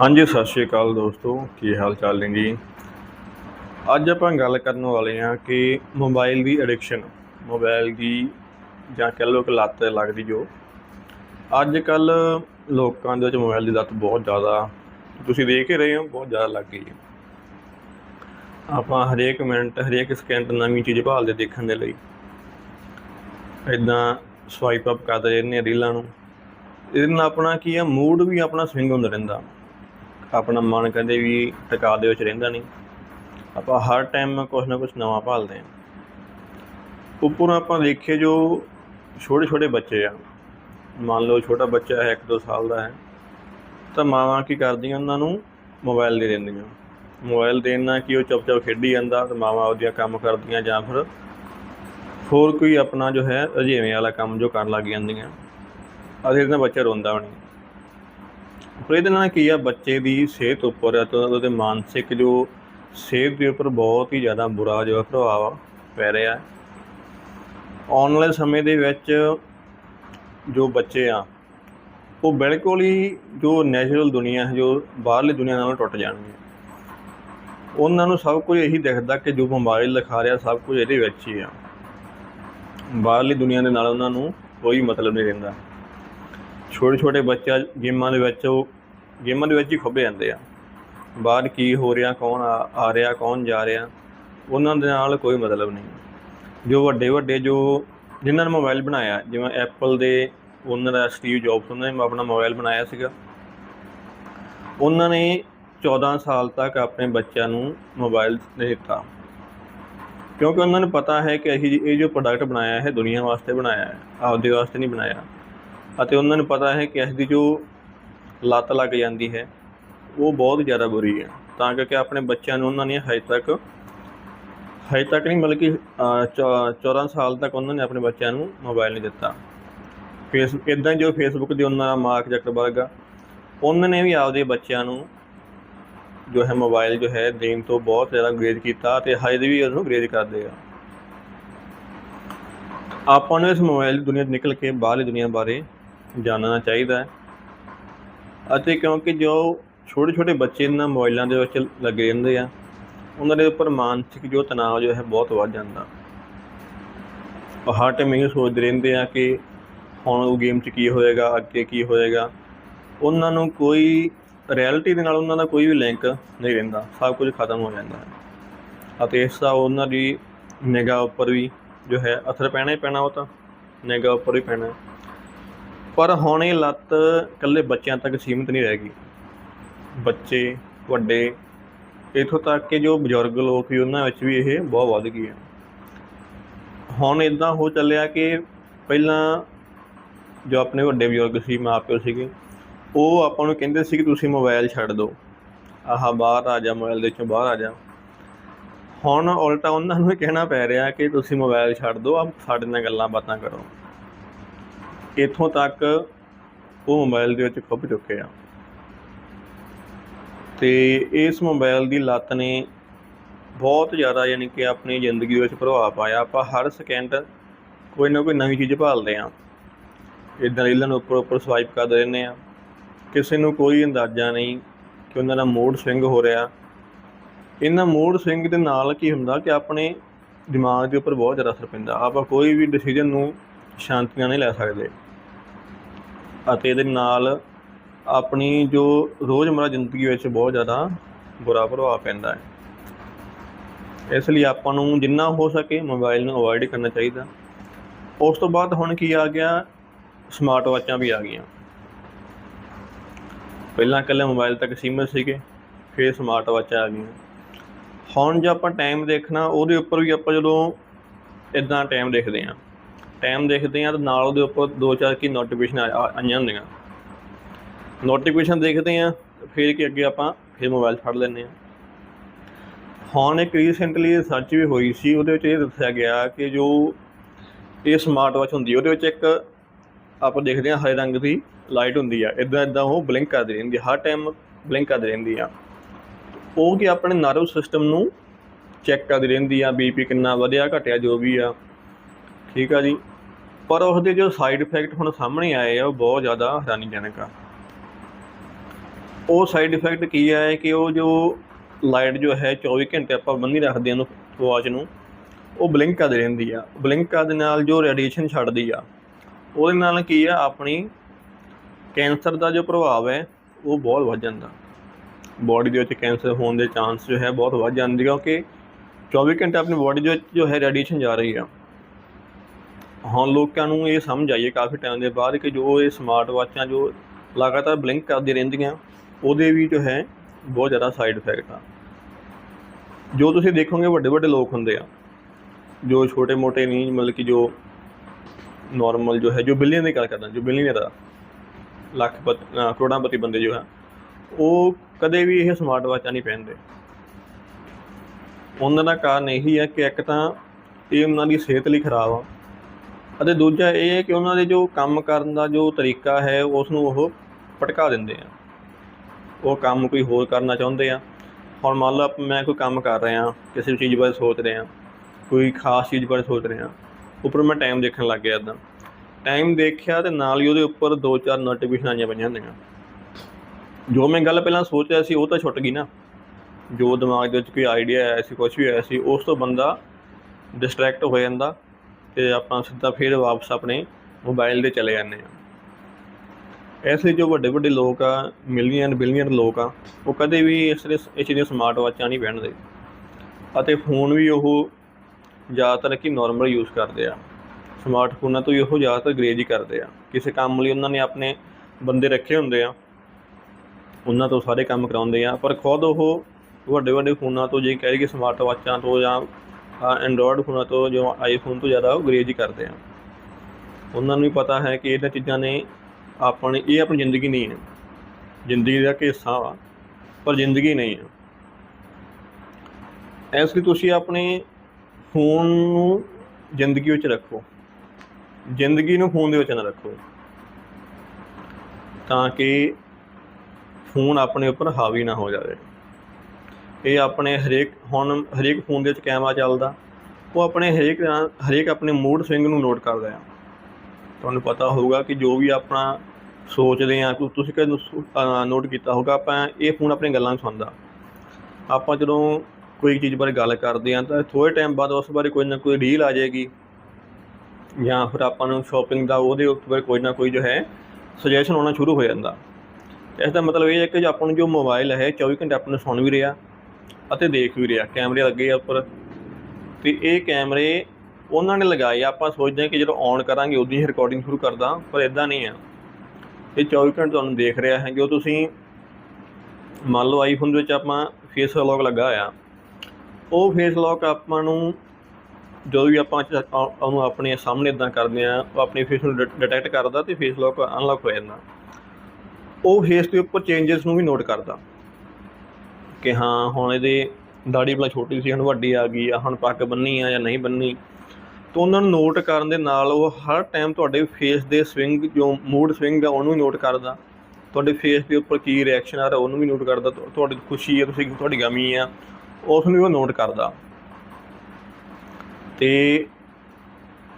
ਹਾਂਜੀ, ਸਤਿ ਸ਼੍ਰੀ ਅਕਾਲ ਦੋਸਤੋ, ਕੀ ਹਾਲ ਚਾਲ ਨੇ ਜੀ? ਅੱਜ ਆਪਾਂ ਗੱਲ ਕਰਨ ਵਾਲੇ ਹਾਂ ਕਿ ਮੋਬਾਈਲ ਦੀ ਐਡਿਕਸ਼ਨ ਮੋਬਾਈਲ ਦੀ ਜਾਂ ਕਹਿ ਲਓ ਕਿ ਲੱਤ ਲੱਗਦੀ ਜੋ ਅੱਜ ਕੱਲ ਲੋਕਾਂ ਦੇ ਵਿੱਚ ਮੋਬਾਈਲ ਦੀ ਲੱਤ ਬਹੁਤ ਜ਼ਿਆਦਾ, ਤੁਸੀਂ ਦੇਖ ਹੀ ਰਹੇ ਹੋ, ਬਹੁਤ ਜ਼ਿਆਦਾ ਲੱਗ ਗਈ ਹੈ। ਆਪਾਂ ਹਰੇਕ ਮਿੰਟ, ਹਰੇਕ ਸਕਿੰਟ ਨਵੀਂ ਚੀਜ਼ ਭਾਲਦੇ ਦੇਖਣ ਦੇ ਲਈ। ਇਦਾਂ ਸਵਾਈਪ ਅਪ ਕਰਦੇ ਰਹਿੰਦੇ ਹਾਂ ਰੀਲਾਂ ਨੂੰ। ਇਹਦੇ ਨਾਲ ਆਪਣਾ ਕੀ ਆ ਮੂਡ ਵੀ ਆਪਣਾ ਸਵਿੰਗ ਹੁੰਦਾ ਰਹਿੰਦਾ। ਆਪਣਾ ਮਨ ਕਦੇ ਵੀ ਟਿਕਾ ਦੇ ਵਿੱਚ ਰਹਿੰਦਾ ਨਹੀਂ। ਆਪਾਂ ਹਰ ਟਾਈਮ ਕੁਛ ਨਾ ਕੁਛ ਨਵਾਂ ਭਾਲਦੇ ਹਾਂ। ਉੱਪਰ ਆਪਾਂ ਦੇਖੀਏ ਜੋ ਛੋਟੇ ਛੋਟੇ ਬੱਚੇ ਆ, ਮੰਨ ਲਓ ਛੋਟਾ ਬੱਚਾ ਹੈ 1-2 ਸਾਲ ਦਾ ਹੈ, ਤਾਂ ਮਾਵਾਂ ਕੀ ਕਰਦੀਆਂ, ਉਹਨਾਂ ਨੂੰ ਮੋਬਾਈਲ ਦੇ ਦਿੰਦੀਆਂ। ਮੋਬਾਈਲ ਦੇਣ ਨਾਲ ਕਿ ਉਹ ਚੁੱਪ ਚਾਪ ਖੇਡੀ ਜਾਂਦਾ, ਤੇ ਮਾਵਾਂ ਉਹਦੀਆਂ ਕੰਮ ਕਰਦੀਆਂ ਜਾਂ ਫਿਰ ਹੋਰ ਕੋਈ ਆਪਣਾ ਜੋ ਹੈ ਅਜੇਵੇਂ ਵਾਲਾ ਕੰਮ ਜੋ ਕਰਨ ਲੱਗ ਜਾਂਦੀਆਂ। ਅਤੇ ਇਹਦੇ ਬੱਚਾ ਰੋਂਦਾ ਵੀ ਨਹੀਂ ਪਰ ਇਹਦੇ ਨਾਲ ਕੀ ਆ, ਬੱਚੇ ਦੀ ਸਿਹਤ ਉੱਪਰ ਅਤੇ ਉਹਦੇ ਮਾਨਸਿਕ ਜੋ ਸਿਹਤ ਦੇ ਉੱਪਰ ਬਹੁਤ ਹੀ ਜ਼ਿਆਦਾ ਬੁਰਾ ਜੋ ਹੈ ਪ੍ਰਭਾਵ ਪੈ ਰਿਹਾ ਆਉਣ ਵਾਲੇ ਸਮੇਂ ਦੇ ਵਿੱਚ ਜੋ ਬੱਚੇ ਆ, ਉਹ ਬਿਲਕੁਲ ਹੀ ਜੋ ਨੈਚੁਰਲ ਦੁਨੀਆ ਹੈ, ਜੋ ਬਾਹਰਲੀ ਦੁਨੀਆ ਨਾਲੋਂ ਟੁੱਟ ਜਾਣਗੇ। ਉਹਨਾਂ ਨੂੰ ਸਭ ਕੁਝ ਇਹੀ ਦਿਖਦਾ ਕਿ ਜੋ ਮੋਬਾਈਲ ਲਿਖਾ ਰਿਹਾ, ਸਭ ਕੁਝ ਇਹਦੇ ਵਿੱਚ ਹੀ ਆ। ਬਾਹਰਲੀ ਦੁਨੀਆ ਦੇ ਨਾਲ ਉਹਨਾਂ ਨੂੰ ਕੋਈ ਮਤਲਬ ਨਹੀਂ ਰਹਿੰਦਾ। ਛੋਟੇ ਛੋਟੇ ਬੱਚਾ ਗੇਮਾਂ ਦੇ ਵਿੱਚ ਉਹ ਗੇਮਾਂ ਦੇ ਵਿੱਚ ਹੀ ਖੁੱਭ ਜਾਂਦੇ ਆ। ਬਾਹਰ ਕੀ ਹੋ ਰਿਹਾ, ਕੌਣ ਆ ਆ ਰਿਹਾ, ਕੌਣ ਜਾ ਰਿਹਾ, ਉਹਨਾਂ ਦੇ ਨਾਲ ਕੋਈ ਮਤਲਬ ਨਹੀਂ। ਜੋ ਵੱਡੇ ਵੱਡੇ ਜੋ ਜਿਨ੍ਹਾਂ ਨੇ ਮੋਬਾਈਲ ਬਣਾਇਆ, ਜਿਵੇਂ ਐਪਲ ਦੇ ਓਨਰ ਆ ਸਟੀਵ ਜੌਬਸ ਉਹਨਾਂ ਨੇ ਆਪਣਾ ਮੋਬਾਈਲ ਬਣਾਇਆ ਸੀਗਾ। ਉਹਨਾਂ ਨੇ 14 ਸਾਲ ਤੱਕ ਆਪਣੇ ਬੱਚਿਆਂ ਨੂੰ ਮੋਬਾਈਲ ਨਹੀਂ ਦਿੱਤਾ। ਕਿਉਂਕਿ ਉਹਨਾਂ ਨੂੰ ਪਤਾ ਹੈ ਕਿ ਅਸੀਂ ਇਹ ਜੋ ਪ੍ਰੋਡਕਟ ਬਣਾਇਆ ਹੈ ਦੁਨੀਆ ਵਾਸਤੇ ਬਣਾਇਆ ਹੈ, ਆਪਦੇ ਵਾਸਤੇ ਨਹੀਂ ਬਣਾਇਆ। ਅਤੇ ਉਹਨਾਂ ਨੂੰ ਪਤਾ ਹੈ ਕਿ ਇਸ ਦੀ ਜੋ ਲੱਤ ਲੱਗ ਜਾਂਦੀ ਹੈ ਉਹ ਬਹੁਤ ਜ਼ਿਆਦਾ ਬੁਰੀ ਹੈ। ਤਾਂ ਕਰਕੇ ਆਪਣੇ ਬੱਚਿਆਂ ਨੂੰ ਉਹਨਾਂ ਨੇ ਹਜੇ ਤੱਕ ਹਜੇ ਤੱਕ ਨਹੀਂ ਬਲਕਿ ਅ, ਚੌ- 14 ਸਾਲ ਤੱਕ ਉਹਨਾਂ ਨੇ ਆਪਣੇ ਬੱਚਿਆਂ ਨੂੰ ਮੋਬਾਈਲ ਨਹੀਂ ਦਿੱਤਾ। ਫੇਸ ਇਦਾਂ ਜੋ ਫੇਸਬੁੱਕ ਦੇ ਉਹਨਾਂ ਦਾ ਮਾਰਕ ਜ਼ਕਰਬਰਗ ਆ ਉਹਨਾਂ ਨੇ ਵੀ ਆਪਦੇ ਬੱਚਿਆਂ ਨੂੰ ਜੋ ਹੈ ਮੋਬਾਈਲ ਜੋ ਹੈ ਦੇਣ ਤੋਂ ਬਹੁਤ ਜ਼ਿਆਦਾ ਗਰੇਜ ਕੀਤਾ ਤੇ ਹਜੇ ਵੀ ਉਹਨੂੰ ਗਰੇਜ ਕਰਦੇ ਆ। ਆਪਾਂ ਨੂੰ ਇਸ ਮੋਬਾਈਲ ਦੀ ਦੁਨੀਆ ਤੋਂ ਨਿਕਲ ਕੇ ਬਾਹਰਲੀ ਦੁਨੀਆ ਬਾਰੇ ਜਾਣਨਾ ਚਾਹੀਦਾ ਹੈ। ਅਤੇ ਕਿਉਂਕਿ ਜੋ ਛੋਟੇ ਛੋਟੇ ਬੱਚੇ ਇਹਨਾਂ ਮੋਬਾਈਲਾਂ ਦੇ ਵਿੱਚ ਲੱਗੇ ਰਹਿੰਦੇ ਆ, ਉਹਨਾਂ ਦੇ ਉੱਪਰ ਮਾਨਸਿਕ ਜੋ ਤਣਾਅ ਜੋ ਹੈ ਬਹੁਤ ਵੱਧ ਜਾਂਦਾ। ਉਹ ਹਰ ਟਾਈਮ ਇਹ ਸੋਚਦੇ ਰਹਿੰਦੇ ਆ ਕਿ ਹੁਣ ਉਹ ਗੇਮ 'ਚ ਕੀ ਹੋਏਗਾ, ਅੱਗੇ ਕੀ ਹੋਏਗਾ। ਉਹਨਾਂ ਨੂੰ ਕੋਈ ਰਿਐਲਿਟੀ ਦੇ ਨਾਲ ਉਹਨਾਂ ਦਾ ਕੋਈ ਵੀ ਲਿੰਕ ਨਹੀਂ ਰਹਿੰਦਾ, ਸਭ ਕੁਝ ਖਤਮ ਹੋ ਜਾਂਦਾ ਹੈ। ਅਤੇ ਇਸ ਦਾ ਉਹਨਾਂ ਦੀ ਨਿਗਾਹ ਉੱਪਰ ਵੀ ਜੋ ਹੈ ਅਸਰ ਪੈਣਾ ਹੀ ਪੈਣਾ ਉਹ ਤਾਂ, ਨਿਗਾਹ ਉੱਪਰ ਹੀ ਪੈਣਾ ਪਰ ਹੁਣ ਇਹ ਲੱਤ ਇਕੱਲੇ ਬੱਚਿਆਂ ਤੱਕ ਸੀਮਿਤ ਨਹੀਂ ਰਹਿ ਗਈ। ਬੱਚੇ, ਵੱਡੇ, ਇਥੋਂ ਤੱਕ ਕਿ ਜੋ ਬਜ਼ੁਰਗ ਲੋਕ ਵੀ ਉਹਨਾਂ ਵਿੱਚ ਵੀ ਇਹ ਬਹੁਤ ਵੱਧ ਗਈ ਹੈ। ਹੁਣ ਇਦਾਂ ਹੋ ਚੱਲਿਆ ਕਿ ਪਹਿਲਾਂ ਜੋ ਆਪਣੇ ਵੱਡੇ ਬਜ਼ੁਰਗ ਸੀ, ਮਾਪਿਓ ਸੀਗੇ, ਉਹ ਆਪਾਂ ਨੂੰ ਕਹਿੰਦੇ ਸੀ ਕਿ ਤੁਸੀਂ ਮੋਬਾਈਲ ਛੱਡ ਦਿਓ। ਆਹ ਬਾਹਰ ਆ ਜਾ ਮੋਬਾਈਲ ਦੇ ਵਿੱਚੋਂ ਬਾਹਰ ਆ ਜਾ। ਹੁਣ ਉਲਟਾ ਉਹਨਾਂ ਨੂੰ ਇਹ ਕਹਿਣਾ ਪੈ ਰਿਹਾ ਕਿ ਤੁਸੀਂ ਮੋਬਾਈਲ ਛੱਡ ਦਿਓ ਆਪ ਸਾਡੇ ਨਾਲ ਗੱਲਾਂ ਬਾਤਾਂ ਕਰੋ। ਇੱਥੋਂ ਤੱਕ ਉਹ ਮੋਬਾਈਲ ਦੇ ਵਿੱਚ ਖੁੱਭ ਚੁੱਕੇ ਆ। ਤੇ ਇਸ ਮੋਬਾਈਲ ਦੀ ਲੱਤ ਨੇ ਬਹੁਤ ਜ਼ਿਆਦਾ ਯਾਨੀ ਕਿ ਆਪਣੀ ਜ਼ਿੰਦਗੀ ਦੇ ਵਿੱਚ ਪ੍ਰਭਾਵ ਪਾਇਆ। ਆਪਾਂ ਹਰ ਸਕਿੰਟ ਕੋਈ ਨਾ ਕੋਈ ਨਵੀਂ ਚੀਜ਼ ਭਾਲਦੇ ਆ। ਇਦਾਂ ਰੀਲਾਂ ਨੂੰ ਉੱਪਰ ਉੱਪਰ ਸਵਾਈਪ ਕਰਦੇ ਰਹਿੰਦੇ ਆ। ਕਿਸੇ ਨੂੰ ਕੋਈ ਅੰਦਾਜ਼ਾ ਨਹੀਂ ਕਿ ਉਹਨਾਂ ਦਾ ਮੂਡ ਸਵਿੰਗ ਹੋ ਰਿਹਾ। ਇਹਨਾਂ ਮੂਡ ਸਵਿੰਗ ਦੇ ਨਾਲ ਕੀ ਹੁੰਦਾ ਕਿ ਆਪਣੇ ਦਿਮਾਗ ਦੇ ਉੱਪਰ ਬਹੁਤ ਜ਼ਿਆਦਾ ਅਸਰ ਪੈਂਦਾ। ਆਪਾਂ ਕੋਈ ਵੀ ਡਿਸੀਜਨ ਨੂੰ ਸ਼ਾਂਤੀ ਨਾਲ ਨਹੀਂ ਲੈ ਸਕਦੇ। ਅਤੇ ਇਹਦੇ ਨਾਲ ਆਪਣੀ ਜੋ ਰੋਜ਼ਮਰਾ ਜ਼ਿੰਦਗੀ ਵਿੱਚ ਬਹੁਤ ਜ਼ਿਆਦਾ ਬੁਰਾ ਪ੍ਰਭਾਵ ਪੈਂਦਾ ਹੈ। ਇਸ ਲਈ ਆਪਾਂ ਨੂੰ ਜਿੰਨਾ ਹੋ ਸਕੇ ਮੋਬਾਈਲ ਨੂੰ ਅਵੋਇਡ ਕਰਨਾ ਚਾਹੀਦਾ। ਉਸ ਤੋਂ ਬਾਅਦ ਹੁਣ ਕੀ ਆ ਗਿਆ? ਸਮਾਰਟ ਵਾਚਾਂ ਵੀ ਆ ਗਈਆਂ। ਪਹਿਲਾਂ ਇਕੱਲੇ ਮੋਬਾਈਲ ਤੱਕ ਸੀਮਿਤ ਸੀਗੇ, ਫਿਰ ਸਮਾਰਟ ਵਾਚਾਂ ਆ ਗਈਆਂ। ਹੁਣ ਜੇ ਆਪਾਂ ਟਾਈਮ ਦੇਖਣਾ, ਉਹਦੇ ਉੱਪਰ ਵੀ ਆਪਾਂ ਜਦੋਂ ਇਦਾਂ ਟਾਈਮ ਦੇਖਦੇ ਹਾਂ। ਟਾਈਮ ਦੇਖਦੇ ਹਾਂ ਤਾਂ ਨਾਲ ਉਹਦੇ ਉੱਪਰ ਦੋ ਚਾਰ ਕੀ ਨੋਟੀਫਿਕੇਸ਼ਨ ਆਈਆਂ ਹੁੰਦੀਆਂ। ਨੋਟੀਫਿਕੇਸ਼ਨ ਦੇਖਦੇ ਹਾਂ, ਫਿਰ ਕਿ ਅੱਗੇ ਆਪਾਂ ਫਿਰ ਮੋਬਾਈਲ ਫੜ ਲੈਂਦੇ ਹਾਂ। ਹੁਣ ਇੱਕ ਰੀਸੈਂਟਲੀ ਰਿਸਰਚ ਵੀ ਹੋਈ ਸੀ, ਉਹਦੇ ਵਿੱਚ ਇਹ ਦੱਸਿਆ ਗਿਆ ਕਿ ਜੋ ਇਹ ਸਮਾਰਟ ਵਾਚ ਹੁੰਦੀ ਉਹਦੇ ਵਿੱਚ ਇੱਕ ਆਪਾਂ ਦੇਖਦੇ ਹਾਂ ਹਰੇ ਰੰਗ ਦੀ ਲਾਈਟ ਹੁੰਦੀ ਆ। ਇਦਾਂ ਇਦਾਂ ਉਹ ਬਲਿੰਕ ਕਰਦੀ ਰਹਿੰਦੀ ਹਰ ਟਾਈਮ ਬਲਿੰਕ ਕਰਦੀ ਰਹਿੰਦੀ ਆ। ਉਹ ਕਿ ਆਪਣੇ ਨਰਵ ਸਿਸਟਮ ਨੂੰ ਚੈੱਕ ਕਰਦੀ ਰਹਿੰਦੀ ਆ ਬੀਪੀ ਕਿੰਨਾ ਵਧਿਆ, ਘਟਿਆ, ਜੋ ਵੀ ਆ। ਠੀਕ ਆ ਜੀ। ਪਰ ਉਸਦੇ ਜੋ ਸਾਈਡ ਇਫੈਕਟ ਹੁਣ ਸਾਹਮਣੇ ਆਏ ਆ, ਉਹ ਬਹੁਤ ਜ਼ਿਆਦਾ ਹੈਰਾਨੀਜਨਕ ਆ। ਉਹ ਸਾਈਡ ਇਫੈਕਟ ਕੀ ਹੈ ਕਿ ਉਹ ਜੋ ਲਾਈਟ ਜੋ ਹੈ 24 ਘੰਟੇ ਆਪਾਂ ਬੰਨੀ ਰੱਖਦੇ ਹਾਂ ਉਹਨੂੰ ਵਾਚ ਨੂੰ। ਉਹ ਬਲਿੰਕ ਕਰਦੀ ਰਹਿੰਦੀ ਆ। ਬਲਿੰਕ ਕਰਨ ਦੇ ਨਾਲ ਜੋ ਰੇਡੀਏਸ਼ਨ ਛੱਡਦੀ ਆ, ਉਹਦੇ ਨਾਲ ਕੀ ਆ, ਆਪਣੀ ਕੈਂਸਰ ਦਾ ਜੋ ਪ੍ਰਭਾਵ ਹੈ, ਉਹ ਬਹੁਤ ਵੱਧ ਜਾਂਦਾ। ਬੋਡੀ ਦੇ ਵਿੱਚ ਕੈਂਸਰ ਹੋਣ ਦੇ ਚਾਂਸ ਜੋ ਹੈ, ਬਹੁਤ ਵੱਧ ਜਾਂਦੇ ਕਿਉਂਕਿ 24 ਘੰਟੇ ਆਪਣੀ ਬੋਡੀ ਦੇ ਵਿੱਚ ਜੋ ਹੈ ਰੇਡੀਏਸ਼ਨ ਜਾ ਰਹੀ ਆ। ਹੁਣ ਲੋਕਾਂ ਨੂੰ ਇਹ ਸਮਝ ਆਈ ਹੈ ਕਾਫੀ ਟਾਈਮ ਦੇ ਬਾਅਦ ਕਿ ਜੋ ਇਹ ਸਮਾਰਟ ਵਾਚਾਂ ਜੋ ਲਗਾਤਾਰ ਬਲਿੰਕ ਕਰਦੀ ਰਹਿੰਦੀਆਂ, ਉਹਦੇ ਵੀ ਜੋ ਹੈ ਬਹੁਤ ਜ਼ਿਆਦਾ ਸਾਈਡ ਇਫੈਕਟ ਆ। ਜੋ ਤੁਸੀਂ ਦੇਖੋਗੇ, ਵੱਡੇ ਵੱਡੇ ਲੋਕ ਹੁੰਦੇ ਆ, ਜੋ ਛੋਟੇ ਮੋਟੇ ਨਹੀਂ, ਮਤਲਬ ਕਿ ਜੋ ਨਾਰਮਲ ਜੋ ਹੈ, ਜੋ ਬਿਲੀਅਨ ਦੀ ਗੱਲ ਕਰਦਾ, ਜੋ ਬਿਲੀਅਨ ਦਾ ਲੱਖ ਕਰੋੜਾਂਪਤੀ ਬੰਦੇ ਜੋ ਹੈ ਉਹ ਕਦੇ ਵੀ ਇਹ ਸਮਾਰਟ ਵਾਚਾਂ ਨਹੀਂ ਪਹਿਨਦੇ। ਉਹਨਾਂ ਦਾ ਕਾਰਨ ਇਹੀ ਹੈ ਕਿ ਇੱਕ ਤਾਂ ਇਹ ਉਹਨਾਂ ਦੀ ਸਿਹਤ ਲਈ ਖਰਾਬ ਆ। ਅਤੇ ਦੂਜਾ ਇਹ ਹੈ ਕਿ ਉਹਨਾਂ ਦੇ ਜੋ ਕੰਮ ਕਰਨ ਦਾ ਜੋ ਤਰੀਕਾ ਹੈ ਉਸ ਨੂੰ ਉਹ ਭਟਕਾ ਦਿੰਦੇ ਆ। ਉਹ ਕੰਮ ਕੋਈ ਹੋਰ ਕਰਨਾ ਚਾਹੁੰਦੇ ਆ। ਹੁਣ ਮੰਨ ਲਓ ਆਪ- ਮੈਂ ਕੋਈ ਕੰਮ ਕਰ ਰਿਹਾ, ਕਿਸੇ ਵੀ ਚੀਜ਼ ਬਾਰੇ ਸੋਚ ਰਿਹਾ, ਕੋਈ ਖਾਸ ਚੀਜ਼ ਬਾਰੇ ਸੋਚ ਰਿਹਾ, ਉੱਪਰ ਮੈਂ ਟਾਈਮ ਦੇਖਣ ਲੱਗ ਗਿਆ ਇੱਦਾਂ। ਟਾਈਮ ਦੇਖਿਆ ਤੇ ਨਾਲ ਹੀ ਉਹਦੇ ਉੱਪਰ ਦੋ ਚਾਰ ਨੋਟੀਫਿਕੇਸ਼ਨ ਆਈਆਂ ਪਈਆਂ ਹੁੰਦੀਆਂ। ਜੋ ਮੈਂ ਗੱਲ ਪਹਿਲਾਂ ਸੋਚ ਰਿਹਾ ਸੀ, ਉਹ ਤਾਂ ਛੁੱਟ ਗਈ ਨਾ। ਜੋ ਦਿਮਾਗ ਦੇ ਵਿੱਚ ਕੋਈ ਆਈਡੀਆ ਆਇਆ ਸੀ ਕੁਝ ਵੀ ਆਇਆ ਸੀ, ਉਸ ਤੋਂ ਬੰਦਾ ਡਿਸਟਰੈਕਟ ਹੋ ਜਾਂਦਾ। ਤੇ ਆਪਾਂ ਸਿੱਧਾ ਫਿਰ ਵਾਪਸ ਆਪਣੇ ਮੋਬਾਈਲ ਦੇ ਚਲੇ ਜਾਂਦੇ ਆ ਇਸ ਲਈ ਜੋ ਵੱਡੇ ਵੱਡੇ ਲੋਕ ਆ, ਮਿਲੀਅਨ ਬਿਲੀਅਨ ਲੋਕ ਆ, ਉਹ ਕਦੇ ਵੀ ਇਸ ਇਸ ਦੀਆਂ ਸਮਾਰਟ ਵਾਚਾਂ ਨਹੀਂ ਪਹਿਨਦੇ। ਅਤੇ ਫੋਨ ਵੀ ਉਹ ਜ਼ਿਆਦਾਤਰ ਕਿ ਨਾਰਮਲ ਯੂਜ਼ ਕਰਦੇ ਆ। ਸਮਾਰਟ ਫੋਨਾਂ ਤੋਂ ਵੀ ਉਹ ਜ਼ਿਆਦਾਤਰ ਗਰੇਜ ਹੀ ਕਰਦੇ ਆ। ਕਿਸੇ ਕੰਮ ਲਈ ਉਹਨਾਂ ਨੇ ਆਪਣੇ ਬੰਦੇ ਰੱਖੇ ਹੁੰਦੇ ਆ। ਉਹਨਾਂ ਤੋਂ ਸਾਰੇ ਕੰਮ ਕਰਾਉਂਦੇ ਆ। ਪਰ ਖੁਦ ਉਹ ਵੱਡੇ ਵੱਡੇ ਫੋਨਾਂ ਤੋਂ ਜੇ ਕਹਿ ਕਿ ਸਮਾਰਟ ਵਾਚਾਂ ਤੋਂ ਜਾਂ ਐਂਡਰੋਇਡ ਫੋਨਾਂ ਤੋਂ, ਜੋ ਆਈਫੋਨ ਤੋਂ ਜ਼ਿਆਦਾ ਉਹ ਗਰੇਜ ਕਰਦੇ ਆ। ਉਹਨਾਂ ਨੂੰ ਵੀ ਪਤਾ ਹੈ ਕਿ ਇਹਨਾਂ ਚੀਜ਼ਾਂ ਨੇ ਆਪਣੇ, ਇਹ ਆਪਣੀ ਜ਼ਿੰਦਗੀ ਨਹੀਂ ਹੈ। ਜ਼ਿੰਦਗੀ ਦਾ ਇੱਕ ਹਿੱਸਾ ਵਾ, ਪਰ ਜ਼ਿੰਦਗੀ ਨਹੀਂ ਹੈ। ਇਸ ਲਈ ਤੁਸੀਂ ਆਪਣੇ ਫੋਨ ਨੂੰ ਜ਼ਿੰਦਗੀ ਵਿੱਚ ਰੱਖੋ। ਜ਼ਿੰਦਗੀ ਨੂੰ ਫੋਨ ਦੇ ਵਿੱਚ ਨਾ ਰੱਖੋ। ਤਾਂ ਕਿ ਫੋਨ ਆਪਣੇ ਉੱਪਰ ਹਾਵੀ ਨਾ ਹੋ ਜਾਵੇ। ਇਹ ਆਪਣੇ ਹਰੇਕ ਹੁਣ ਹਰੇਕ ਫੋਨ ਦੇ ਵਿੱਚ ਕੈਮਰਾ ਚੱਲਦਾ। ਉਹ ਆਪਣੇ ਹਰੇਕ ਹਰੇਕ ਆਪਣੇ ਮੂਡ ਸਵਿੰਗ ਨੂੰ ਨੋਟ ਕਰਦਾ ਆ। ਤੁਹਾਨੂੰ ਪਤਾ ਹੋਊਗਾ ਕਿ ਜੋ ਵੀ ਆਪਣਾ ਸੋਚਦੇ ਆ ਤੁਸੀਂ ਕਦੇ ਨੋਟ ਕੀਤਾ ਹੋਊਗਾ, ਆਪਾਂ ਇਹ ਫੋਨ ਆਪਣੀਆਂ ਗੱਲਾਂ ਨੂੰ ਸੁਣਦਾ। ਆਪਾਂ ਜਦੋਂ ਕੋਈ ਚੀਜ਼ ਬਾਰੇ ਗੱਲ ਕਰਦੇ ਆ, ਤਾਂ ਥੋੜੇ ਟਾਈਮ ਬਾਅਦ ਉਸ ਬਾਰੇ ਕੋਈ ਨਾ ਕੋਈ ਰੀਲ ਆ ਜਾਏਗੀ। ਜਾਂ ਫਿਰ ਆਪਾਂ ਨੂੰ ਸ਼ਾਪਿੰਗ ਦਾ ਉਹਦੇ ਉੱਤੇ ਕੋਈ ਨਾ ਕੋਈ ਜੋ ਹੈ ਸੁਜੈਸ਼ਨ ਆਉਣਾ ਸ਼ੁਰੂ ਹੋ ਜਾਂਦਾ। ਇਸ ਦਾ ਮਤਲਬ ਇਹ ਹੈ ਕਿ ਜੋ ਆਪਾਂ ਨੂੰ ਜੋ ਮੋਬਾਈਲ ਹੈ 24 ਘੰਟੇ ਆਪਾਂ ਨੂੰ ਸੁਣ ਵੀ ਰਿਹਾ। ਅਤੇ ਦੇਖ ਵੀ ਰਿਹਾ, ਕੈਮਰੇ ਲੱਗੇ ਆ ਉੱਪਰ। ਤੇ ਇਹ ਕੈਮਰੇ ਉਹਨਾਂ ਨੇ ਲਗਾਏ ਆਪਾਂ ਸੋਚਦੇ ਹਾਂ ਕਿ ਜਦੋਂ ਔਨ ਕਰਾਂਗੇ, ਉਦੋਂ ਹੀ ਰਿਕਾਰਡਿੰਗ ਸ਼ੁਰੂ ਕਰਦਾ, ਪਰ ਇਦਾਂ ਨਹੀਂ ਆ। ਇਹ 24 ਘੰਟੇ ਤੁਹਾਨੂੰ ਦੇਖ ਰਿਹਾ ਹੈ। ਜੋ ਤੁਸੀਂ ਮੰਨ ਲਓ ਆਈਫੋਨ ਦੇ ਵਿੱਚ ਆਪਾਂ ਫੇਸ ਲੌਕ ਲੱਗਾ ਆ ਉਹ ਫੇਸ ਲੌਕ ਆਪਾਂ ਨੂੰ ਜਦੋਂ ਵੀ ਆਪਾਂ ਉਹਨੂੰ ਆਪਣੇ ਸਾਹਮਣੇ ਇਦਾਂ ਕਰਦੇ ਆ ਉਹ ਆਪਣੇ ਫੇਸ ਨੂੰ ਡਿਟੈਕਟ ਕਰਦਾ ਤੇ ਫੇਸ ਲੌਕ ਅਨਲੌਕ ਹੋ ਜਾਂਦਾ। ਉਹ ਫੇਸ ਦੇ ਉੱਪਰ ਚੇਂਜਸ ਨੂੰ ਵੀ ਨੋਟ ਕਰਦਾ। ਕਿ ਹਾਂ, ਹੁਣ ਇਹਦੇ ਦਾੜੀ ਪਹਿਲਾਂ ਛੋਟੀ ਸੀ, ਹੁਣ ਵੱਡੀ ਆ ਗਈ ਆ, ਹੁਣ ਪੱਗ ਬੰਨੀ ਆ ਜਾਂ ਨਹੀਂ ਬੰਨੀ। ਤਾਂ ਉਹਨਾਂ ਨੂੰ ਨੋਟ ਕਰਨ ਦੇ ਨਾਲ ਉਹ ਹਰ ਟਾਈਮ ਤੁਹਾਡੇ ਫੇਸ ਦੇ ਸਵਿੰਗ ਜੋ ਮੂਡ ਸਵਿੰਗ ਆ, ਉਹਨੂੰ ਵੀ ਨੋਟ ਕਰਦਾ। ਤੁਹਾਡੇ ਫੇਸ ਦੇ ਉੱਪਰ ਕੀ ਰਿਐਕਸ਼ਨ ਆ ਰਿਹਾ ਉਹਨੂੰ ਵੀ ਨੋਟ ਕਰਦਾ। ਤੁਹਾਡੀ ਖੁਸ਼ੀ ਆ, ਤੁਸੀਂ, ਤੁਹਾਡੀ ਗਮੀ ਆ, ਉਸ ਨੂੰ ਵੀ ਉਹ ਨੋਟ ਕਰਦਾ। ਤੇ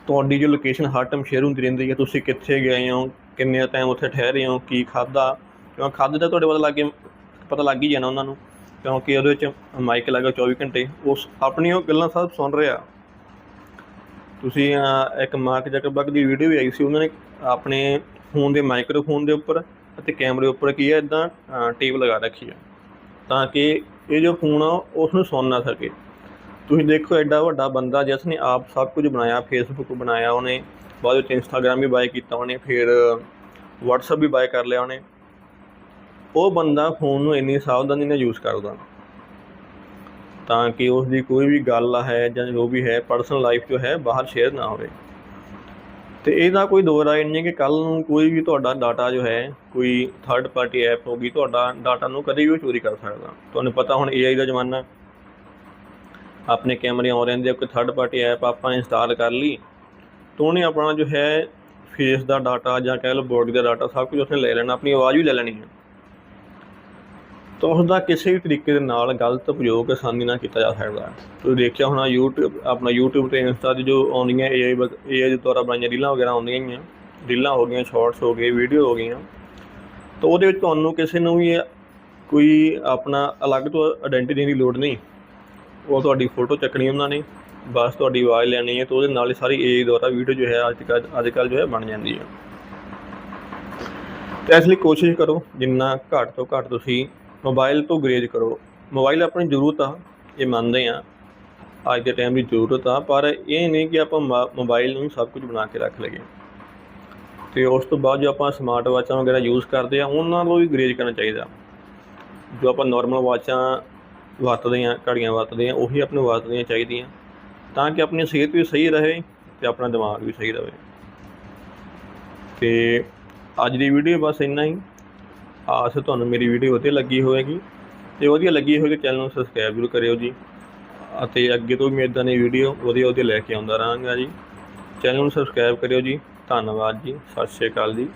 ਤੁਹਾਡੀ ਜੋ ਲੋਕੇਸ਼ਨ ਹਰ ਟਾਈਮ ਸ਼ੇਅਰ ਹੁੰਦੀ ਰਹਿੰਦੀ ਹੈ ਤੁਸੀਂ ਕਿੱਥੇ ਗਏ ਹੋ, ਕਿੰਨੇ ਟਾਈਮ ਉੱਥੇ ਠਹਿਰੇ ਹੋ, ਕੀ ਖਾਦਾ ਕਿਉਂ ਖਾਦੇ ਦਾ ਤੁਹਾਡੇ ਪਤਾ ਲੱਗ ਗਿਆ, ਪਤਾ ਲੱਗ ਹੀ ਜਾਣਾ ਉਹਨਾਂ ਨੂੰ। ਕਿਉਂਕਿ ਉਹਦੇ ਵਿੱਚ ਮਾਈਕ ਲੱਗਾ 24 ਘੰਟੇ। ਉਸ ਆਪਣੀ ਉਹ ਗੱਲਾਂ ਸਭ ਸੁਣ ਰਿਹਾ। ਤੁਸੀਂ ਇੱਕ ਮਾਰਕ ਜ਼ਕਰਬਰਗ ਦੀ ਵੀਡੀਓ ਵੀ ਆਈ ਸੀ। ਉਹਨਾਂ ਨੇ ਆਪਣੇ ਫੋਨ ਦੇ ਮਾਈਕਰੋਫੋਨ ਦੇ ਉੱਪਰ ਅਤੇ ਕੈਮਰੇ ਉੱਪਰ ਕੀ ਹੈ ਇਦਾਂ ਟੇਪ ਲਗਾ ਰੱਖੀ ਹੈ। ਤਾਂ ਕਿ ਇਹ ਜੋ ਫੋਨ ਆ ਉਸ ਨੂੰ ਸੁਣ ਨਾ ਸਕੇ। ਤੁਸੀਂ ਦੇਖੋ, ਐਡਾ ਵੱਡਾ ਬੰਦਾ ਜਿਸ ਨੇ ਆਪ ਸਭ ਕੁਝ ਬਣਾਇਆ ਫੇਸਬੁੱਕ ਬਣਾਇਆ ਉਹਨੇ। ਬਾਅਦ ਵਿੱਚ ਇੰਸਟਾਗ੍ਰਾਮ ਵੀ ਬਾਏ ਕੀਤਾ ਉਹਨੇ। ਫਿਰ WhatsApp ਵੀ ਬਾਏ ਕਰ ਲਿਆ ਉਹਨੇ। ਉਹ ਬੰਦਾ ਫੋਨ ਨੂੰ ਇੰਨੀ ਸਾਵਧਾਨੀ ਨਾਲ ਯੂਜ਼ ਕਰਦਾ। ਤਾਂ ਕਿ ਉਸ ਦੀ ਕੋਈ ਵੀ ਗੱਲ ਹੈ ਜਾਂ ਜੋ ਵੀ ਹੈ ਪਰਸਨਲ ਲਾਈਫ ਜੋ ਹੈ, ਬਾਹਰ ਸ਼ੇਅਰ ਨਾ ਹੋਵੇ। ਤੇ ਇਹਦਾ ਕੋਈ ਦੋ ਰਾਏ ਨਹੀਂ ਹੈ ਕਿ ਕੱਲ ਨੂੰ ਕੋਈ ਵੀ ਤੁਹਾਡਾ ਡਾਟਾ ਜੋ ਹੈ, ਕੋਈ ਥਰਡ ਪਾਰਟੀ ਐਪ ਹੋਗੀ ਤੁਹਾਡਾ ਡਾਟਾ ਨੂੰ ਕਦੇ ਵੀ ਉਹ ਚੋਰੀ ਕਰ ਸਕਦਾ। ਤੁਹਾਨੂੰ ਪਤਾ ਹੁਣ AI ਦਾ ਜ਼ਮਾਨਾ। ਆਪਣੇ ਕੈਮਰੇ ਆਉਂ ਰਹਿੰਦੇ ਕੋਈ ਥਰਡ ਪਾਰਟੀ ਐਪ ਆਪਾਂ ਇੰਸਟਾਲ ਕਰ ਲਈ, ਤਾਂ ਉਹਨੇ ਆਪਣਾ ਜੋ ਹੈ ਫੇਸ ਦਾ ਡਾਟਾ ਜਾਂ ਕਹਿ ਲਓ ਬੋਡੀ ਦਾ ਡਾਟਾ ਸਭ ਕੁਝ ਉਸਨੇ ਲੈ ਲੈਣਾ, ਆਪਣੀ ਆਵਾਜ਼ ਵੀ ਲੈ ਲੈਣੀ ਹੈ। ਤਾਂ ਉਸ ਦਾ ਕਿਸੇ ਵੀ ਤਰੀਕੇ ਦੇ ਨਾਲ ਗਲਤ ਉਪਯੋਗ ਆਸਾਨੀ ਨਾਲ ਕੀਤਾ ਜਾ ਸਕਦਾ ਹੈ। ਤੁਸੀਂ ਦੇਖਿਆ ਹੋਣਾ YouTube, ਆਪਣਾ YouTube ਤੇ Insta ਤੇ ਜੋ ਆਉਂਦੀਆਂ AI ਵਗ- AI ਦੇ ਦੁਆਰਾ ਬਣਾਈਆਂ ਰੀਲਾਂ ਵਗੈਰਾ ਆਉਂਦੀਆਂ ਹੀ ਆ ਰੀਲਾਂ ਹੋ ਗਈਆਂ ਸ਼ਾਰਟਸ ਹੋ ਗਏ ਵੀਡੀਓ ਹੋ ਗਈਆਂ। ਤਾਂ ਉਹਦੇ ਵਿੱਚ ਤੁਹਾਨੂੰ ਕਿਸੇ ਨੂੰ ਵੀ ਕੋਈ ਆਪਣਾ ਅਲੱਗ ਤੋਂ ਆਇਡੈਂਟੀਟੀ ਦੀ ਲੋੜ ਨਹੀਂ। ਉਹ ਤੁਹਾਡੀ ਫੋਟੋ ਚੱਕਣੀ ਉਹਨਾਂ ਨੇ, ਬਸ ਤੁਹਾਡੀ ਆਵਾਜ਼ ਲੈਣੀ ਹੈ ਤੇ ਉਹਦੇ ਨਾਲ ਹੀ ਸਾਰੀ ਏਜ ਦੁਆਰਾ ਵੀਡੀਓ ਜੋ ਹੈ ਅੱਜ ਕੱਲ੍ਹ ਅੱਜ ਕੱਲ੍ਹ ਜੋ ਹੈ ਬਣ ਜਾਂਦੀ ਹੈ। ਤੇ ਇਸ ਲਈ ਕੋਸ਼ਿਸ਼ ਕਰੋ ਜਿੰਨਾ ਘੱਟ ਤੋਂ ਘੱਟ ਤੁਸੀਂ ਮੋਬਾਈਲ ਤੋਂ ਗਰੇਜ ਕਰੋ। ਮੋਬਾਈਲ ਆਪਣੀ ਜ਼ਰੂਰਤ ਆ, ਇਹ ਮੰਨਦੇ ਆ। ਅੱਜ ਦੇ ਟਾਈਮ ਦੀ ਜ਼ਰੂਰਤ ਆ, ਪਰ ਇਹ ਨਹੀਂ ਕਿ ਆਪਾਂ ਮਾ- ਮੋਬਾਈਲ ਨੂੰ ਸਭ ਕੁਝ ਬਣਾ ਕੇ ਰੱਖ ਲਈਏ। ਤੇ ਉਸ ਤੋਂ ਬਾਅਦ ਜੋ ਆਪਾਂ ਸਮਾਰਟ ਵਾਚਾਂ ਵਗੈਰਾ ਯੂਜ਼ ਕਰਦੇ ਆ, ਉਹਨਾਂ ਨੂੰ ਵੀ ਗਰੇਜ ਕਰਨਾ ਚਾਹੀਦਾ। ਜੋ ਆਪਾਂ ਨਾਰਮਲ ਵਾਚਾਂ ਵਰਤਦੇ ਆ, ਘੜੀਆਂ ਵਰਤਦੇ ਆ, ਉਹੀ ਆਪਣੇ ਵਰਤਣੀਆਂ ਚਾਹੀਦੀਆਂ। ਤਾਂ ਕਿ ਆਪਣੀ ਸਿਹਤ ਵੀ ਸਹੀ ਰਹੇ ਤੇ ਆਪਣਾ ਦਿਮਾਗ ਵੀ ਸਹੀ ਰਹੇ। ਤੇ ਅੱਜ ਦੀ ਵੀਡੀਓ ਬਸ ਇੰਨਾ ਹੀ। ਆਸ ਹੈ ਤੁਹਾਨੂੰ ਮੇਰੀ ਵੀਡੀਓ ਵਧੀਆ ਲੱਗੀ ਹੋਵੇਗੀ ਜੇ ਵਧੀਆ ਲੱਗੀ ਹੋਵੇਗੀ ਚੈਨਲ ਨੂੰ ਸਬਸਕ੍ਰਾਈਬ ਜ਼ਰੂਰ ਕਰਿਓ ਜੀ। ਅਤੇ ਅੱਗੇ ਤੋਂ ਵੀ ਮੈਂ ਇਦਾਂ ਦੀ ਵੀਡੀਓ ਵਧੀਆ ਵਧੀਆ ਲੈ ਕੇ ਆਉਂਦਾ ਰਹਾਂਗਾ ਜੀ। ਚੈਨਲ ਨੂੰ ਸਬਸਕ੍ਰਾਈਬ ਕਰਿਓ ਜੀ। ਧੰਨਵਾਦ ਜੀ। ਸਤਿ ਸ਼੍ਰੀ ਅਕਾਲ ਜੀ।